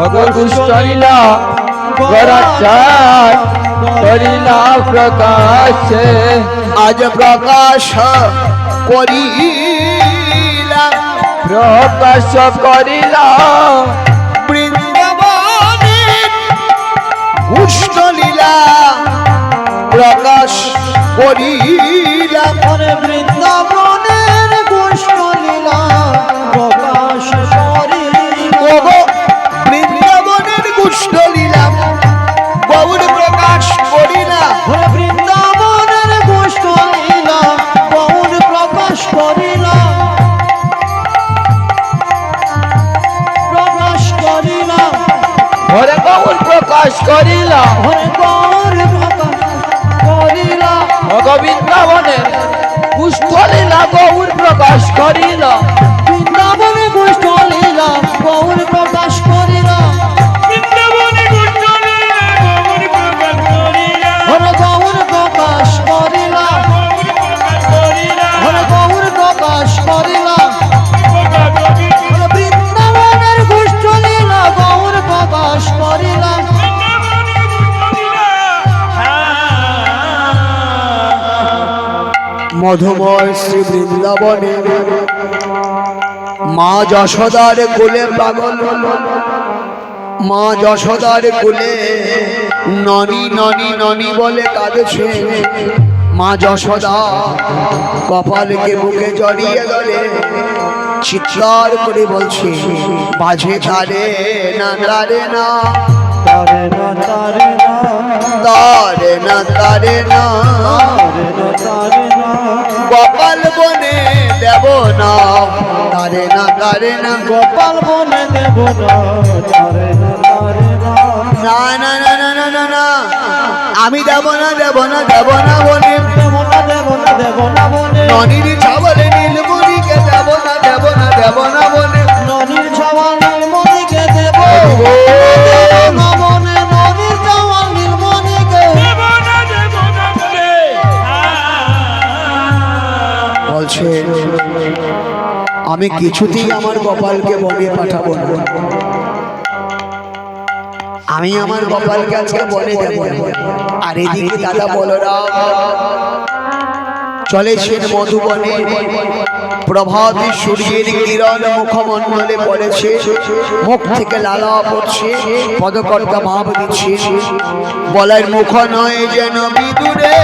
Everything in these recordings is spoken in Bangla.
ভগকুশলা বরাচার করিলা প্রকাশ। আজ প্রকাশ করিলা। প্রকাশ করিলা। বৃন্দাবনে কুষ্ঠলীলা প্রকাশ করিলা। বৃন্দ প্রকাশ করিলা করিল। ভগবৃন্দাবনের পুষ্পলীলা গৌর প্রকাশ করিল। বৃন্দাবনে গোষ্ঠ লীলা গৌর প্রকাশ করিলা। মধুময় শ্রী বৃন্দাবনে মা যশোদার কোলে পাগল। মা যশোদার কোলে ননি ননি ননি বলে কাঁদেছে। মা যশোদা কপালকে বুকে জড়িয়ে ধরে চিৎকার করে বলছে, বাজে তারে না তারে না। তারে না তারে না তারে না তারে না। গোপাল বনে দেব না তারে না তারে না। গোপাল বনে দেব না না না না না না না। আমি দেব না দেব না দেব না বনে। দেব না দেব না দেব না বনে। নদীর ছাবল আমি কিছুতেই আমার গোপালকে বনে পাঠাবো না। আমি আমার গোপালকে আজকে বনে দেব। আর এদিকে দাদা বলরাম চলেছেন মধুবনে। প্রভাতী সূর্যের কিরণ মুখমণ্ডলে পড়েছে। মুখ থেকে লালা পড়ছে। পদকর্তা ভাব দিচ্ছে। বলার মুখ নয় যেন বিদুরে।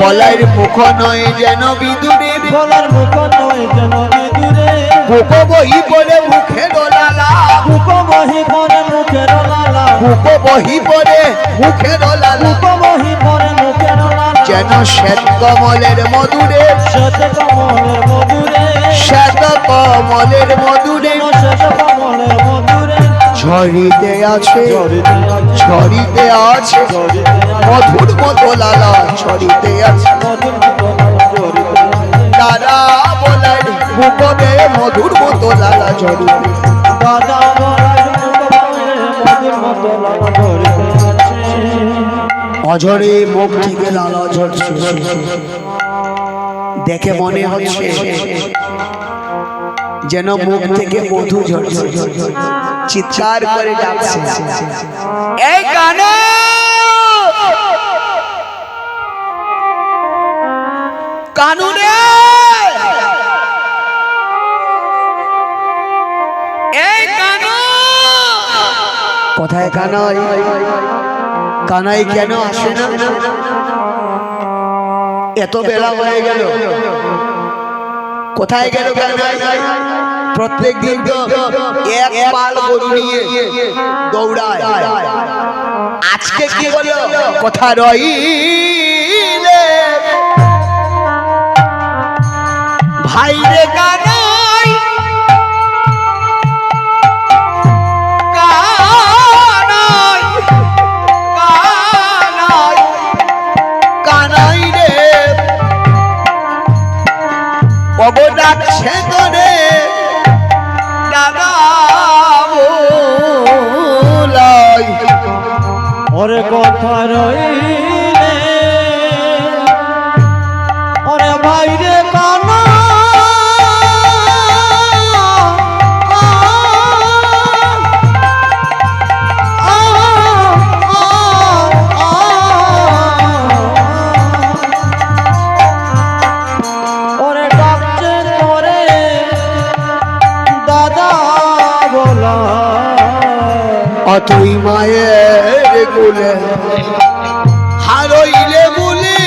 বলার মুখ নয় যেন বিদুরে। গলার মুখ নয় যেন বুক বহি পড়ে মুখে ডলালা মুখ বহি পরে মুখের লালা বুক বহি পড়ে মুখে ডলালা মুখ বহি পরে মুখের লালা যেন শ্বেত কমলের মধুরে। শ্বেত কমলের মধুরে। শ্বেত কমলের মধুরে। শ্বেত কমলের মধুরে। ঝরিতে আছে জড়িতে আছে মধুর মতো লালা ছড়িতে আছে। মধুর দাদা বলাই মধুর মতো লালা আছে অঝরে মুখ থেকে দেখে মনে হচ্ছে যেন মুখ থেকে মধু ঝরছে। চিৎকার করে ডাকছে। এই কানে কানুনে। এই কোথায় কানাই? কানাই কেন আসে না? এত বেলা হয়ে গেল। কোথায় গেল কানাই? প্রত্যেক দিন তো এক পাল গরু নিয়ে দৌড়ায়। আজকে কি হলো কথা রইলে কবদাক সে করে দাদা ওরে কথা রয়ে অতই মায়ের গুলে হারইলে বলে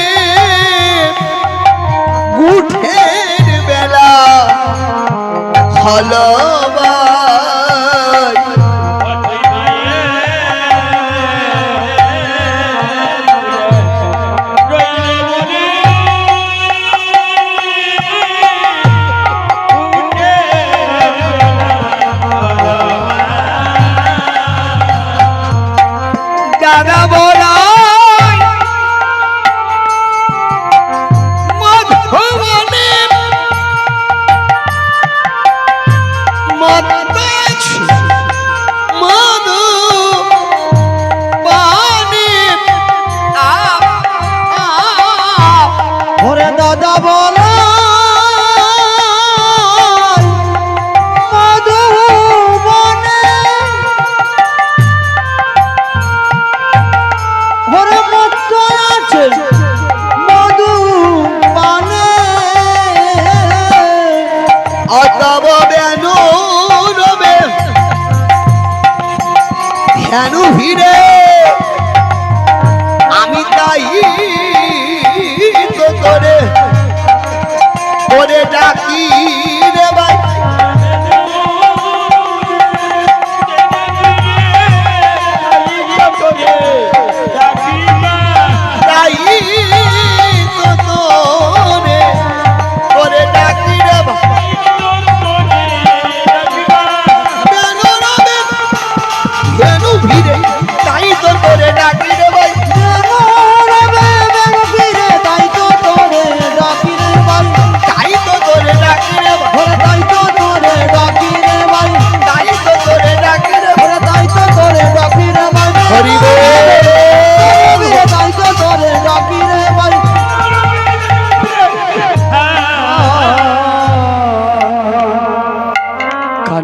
গুঠের বেলা। হলো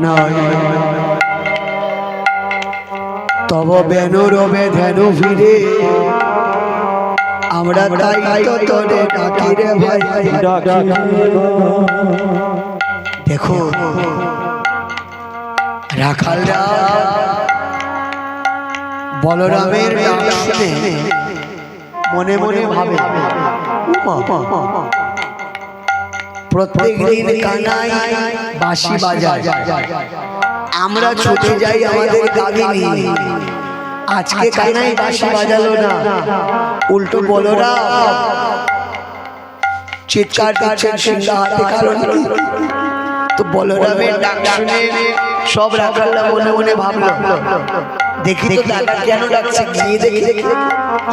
কানাই তব বেনু রবে ধেনু ভিড়ে আমরা তাই দেখো রাখালরা বলরামের ডাক মনে মনে ভাবে প্রত্যেক দিন কানাই বাঁশি বাজায়। আমরা ছুটে যাই আমাদের গাবি নিয়ে আজকে কানাই বাঁশি বাজালো না। উল্টো বলরা চিৎকার দিচ্ছেন সিংহা হাতে কারণ? তো বলরামের ডাক শুনে সব রাখালরা মনে মনে ভাবলো। দেখি তো দাদা কেন ডাকছে গিয়ে দেখি। দেখি।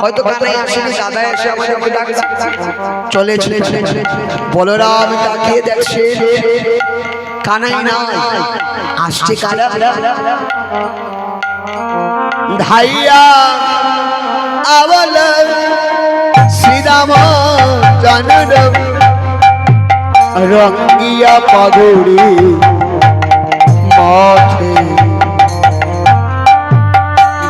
হয়তো কানাই আসেনি দাদা এসে আমাদেরকে ডাকছে। চলে চলে চলে চলে। বলরাম তাকিয়ে দেখছে। কানাই না আসছে কারা? ধাইয়া আবল শ্রীরাম জানন রঙ্গিয়া পাগুড়ি মাঠে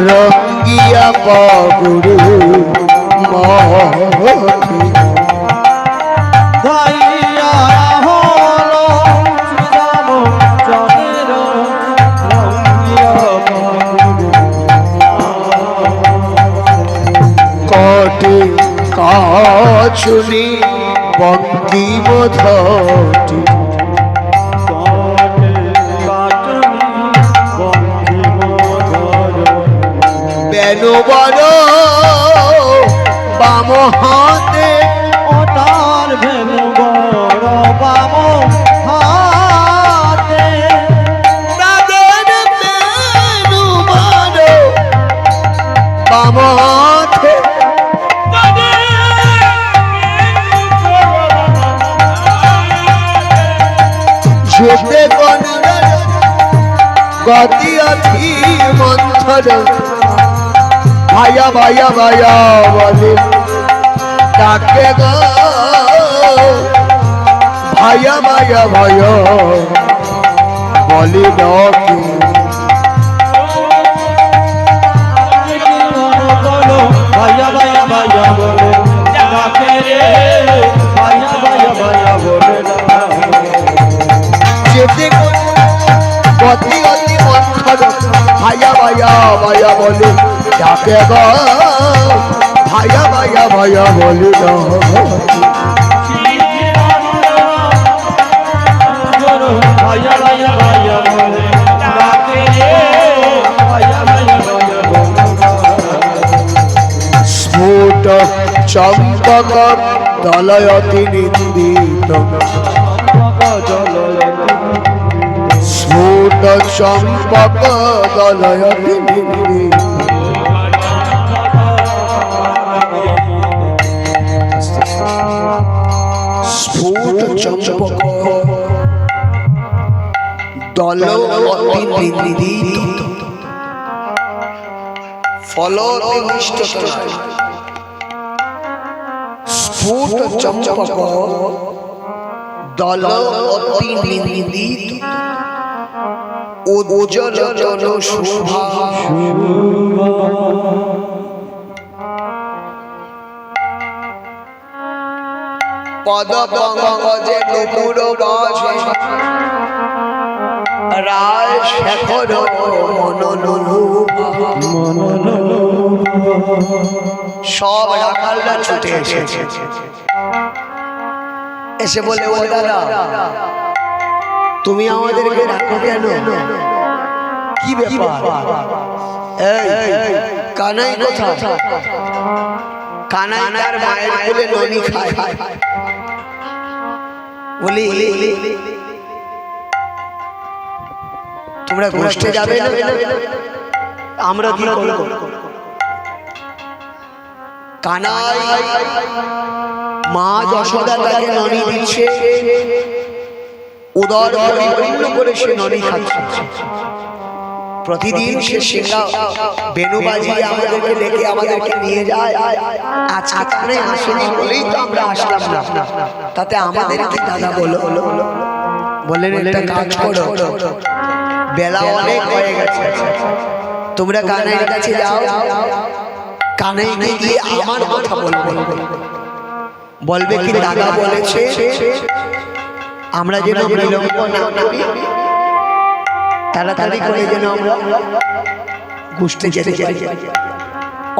রঙ্গিয়া পগুরু মহী কাছুনি বঙ্কিম বড় বাম হাতে ওটার ভেনু বড়, বাম হাতে বেনু বড়। বাম হাতে কোন গতি অধি মন্থর। ভায়া ভায়া ভায়া বলে ডাকে গো বলি ডাকে ভাইয়া ভাইয়া ভাইয়া বলে ডাকে রে ভাইয়া ভাইয়া ভাইয়া বলে বলে ডাকে গো ভায়া ভায়া ভায়া বলি ভাইয়া ভাইয়া ভাইয়া বলে ডাকে রে ভাইয়া ভাইয়া ভাইয়া বলে স্ফুট চম্পক দলয়তি নিন্দিত স্ফুট চম্পক দলয়তি নিন্দিত চম্পক নিন্দিত ফলনিষ্ঠতা স্ফুট চম্পক দল উজ্জ্বল জন শোভা পদ পঙ্কজে নুপুর রায় সব রাখালরা ছুটে এসেছে। এসে বলে, ও দাদা, তুমি আমাদেরকে রাখো কেন? কি ব্যাপার? কানাই কোথায়? কানাই তার মায়ের ননি খায়। বলি তোমরা গোষ্ঠে যাবে না? আমরা কি করব? কানাই মা যশোদা তাকে ননি দিচ্ছে। উদর পরিপূর্ণ করে সে ননি খাচ্ছে। প্রতিদিন সে শেখা বেনু বাজিয়ে আমাদেরকে ডেকে আমাদেরকে নিয়ে যায়। আজকে কানে আসেনি বলেই তো আমরা আসলাম না। তাতে আমাদের কি দাদা বলো। বললেন একটা কাজ করো। বেলা অনেক হয়ে গেছে। তোমরা কানের কাছে যাও। কানে গিয়ে আমার কথা বলবে। বলবে। কি দাদা বলেছে? আমরা যেন বিলম্ব না করি। তাড়াতাড়ি করে যেন আমরা গোষ্ঠে যেতে চাই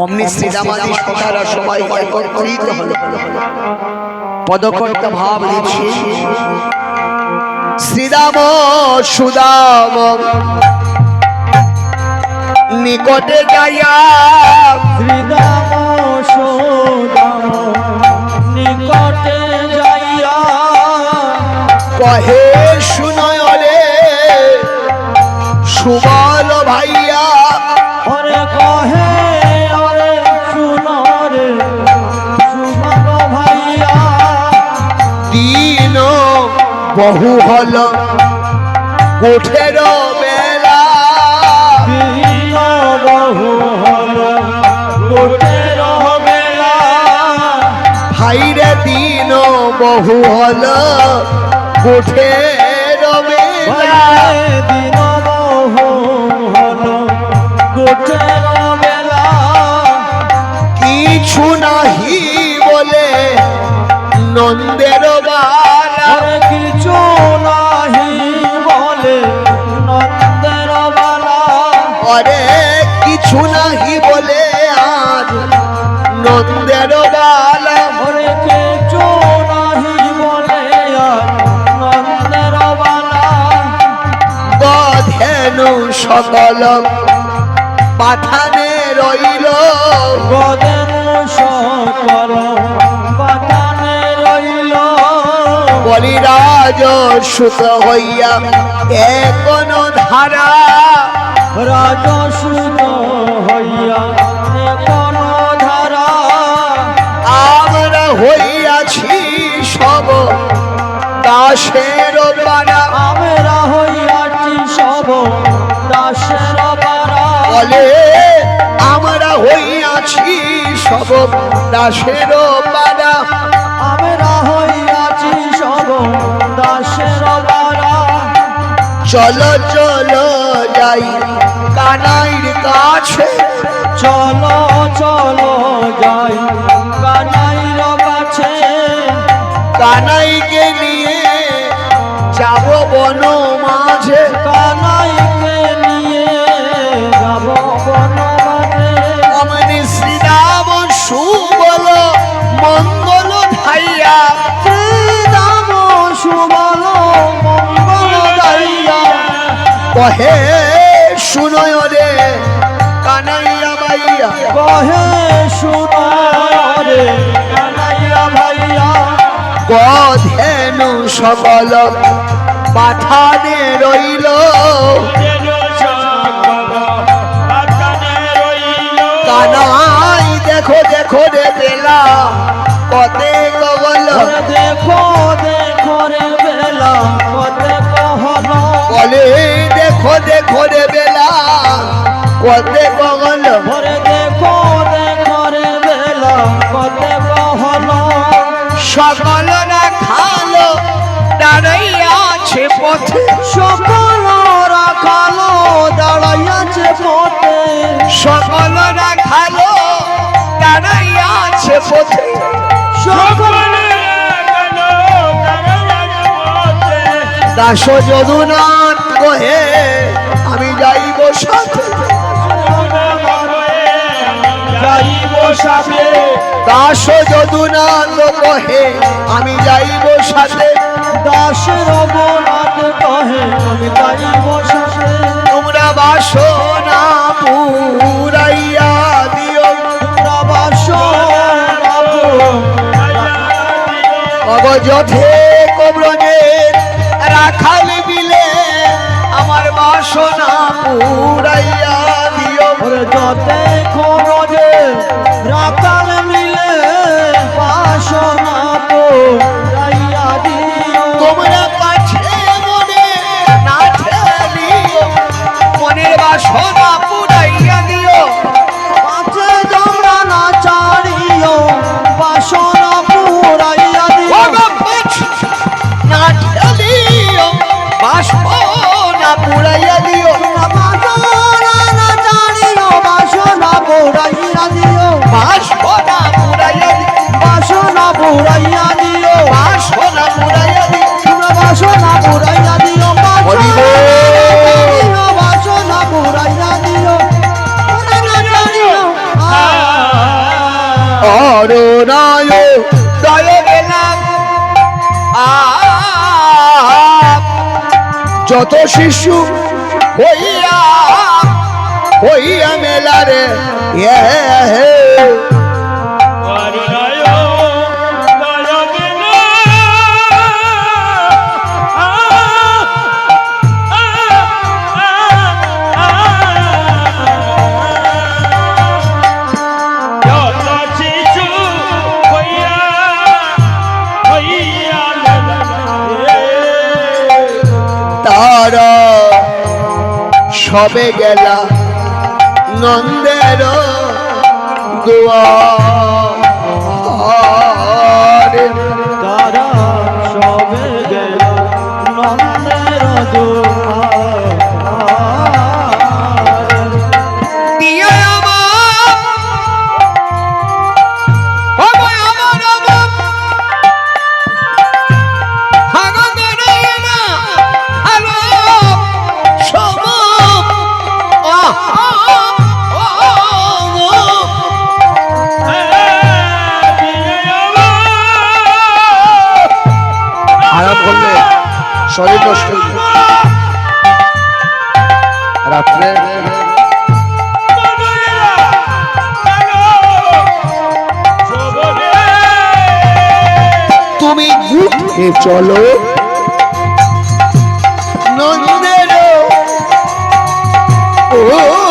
অমনি শ্রীরামাদি সখারা সবাই একত্রিত হলো। পদকর্তা ভাব নিচ্ছে শ্রীরাম সুদাম নিকটে যাইয়া শ্রীরাম সুদাম নিকটে যাইয়া কহে শুনয় দিন বহু হল কোঠের বেলা। দিন বহু হল গোটের বেলা। ভাইরে দিন বহু হল কোঠের বেলা। ভাইরে দিন বহু হল গোটের বেলা। কিছু নাহি বলে নন্দের কিছু নাহি বলে আজ নন্দের বালা। ভরে কিছু নাহি বলে নন্দের বালা। গধেনু সকল পাঠানে রইল। গধেনু সহ বলিরাজ সুত হইয়া এখন ধারা রাজসূত হইয়া কোন ধারা আমরা হইয়াছি সব দাসের পারা আমরা হইয়াছি সব দাসের বারা বলে আমরা হইয়াছি সব দাসের পারা আমরা হইয়াছি সব চলো চলো যাই। কানাইর কাছে। চলো চলো যাই। কানাইর কাছে। কানাইকে নিয়ে যাব বন মাঝে কহে শুনয় রে কানাইয়া বাইয়া কহে সুনারে কানাইয়া ভাইয়া। গধেনু সকল পাঠানে রইল। কানাই দেখো দেখো রে বেলা কতে কবল দেখো দেখো রে বেলা কতে কহল বলে দেখো রে বেলা কতে কবল ওরে দেখো দেখো বেলা কতে কহল সকল না খালো দাঁড়াইয়াছে পথে। সকল রাখালো দাঁড়াইয়াছে পথে। সকল না খালো দাঁড়াইয়াছে পথে। সকল দাস যদুনাথ কহে আমি যাইব সাথে। যাইব সাথে। দাস যদুনাথ কহে আমি যাইব সাথে। দাসের অবনাথ কহে আমি যাইব সাথে। তোমরা বাসনা পুরাইয়া দিও। রাখাল বাসনা পুরাইয়া দিও। যতে খরজে রাখাল মিলে বাসনা তো রাইয়া দিও। তোমরা কাছে মনে না ঠেলিও মনের বাসনা পুরাইয়া দিও। পাছে তোমরা না বাসনা পুরাইয়া দিও। না ঠেলিও বাসনা পুরাইয়া দিও। বাসনা না বাসনা পুরাইয়া দিও। বাসনা পুরাইয়া দিও বাসনা পুরাইয়া দিও। বাসনা পুরাইয়া দিও বাসনা পুরাইয়া দিও। বাসনা বাসনা দিও। তোমরা না চারিও আ অরুণায় যত শিশু হইয়া হইয়া মেলারে হে। সবে গেলা নন্দের দুয়ারে তুমি উঠে চলো। নন্দের ও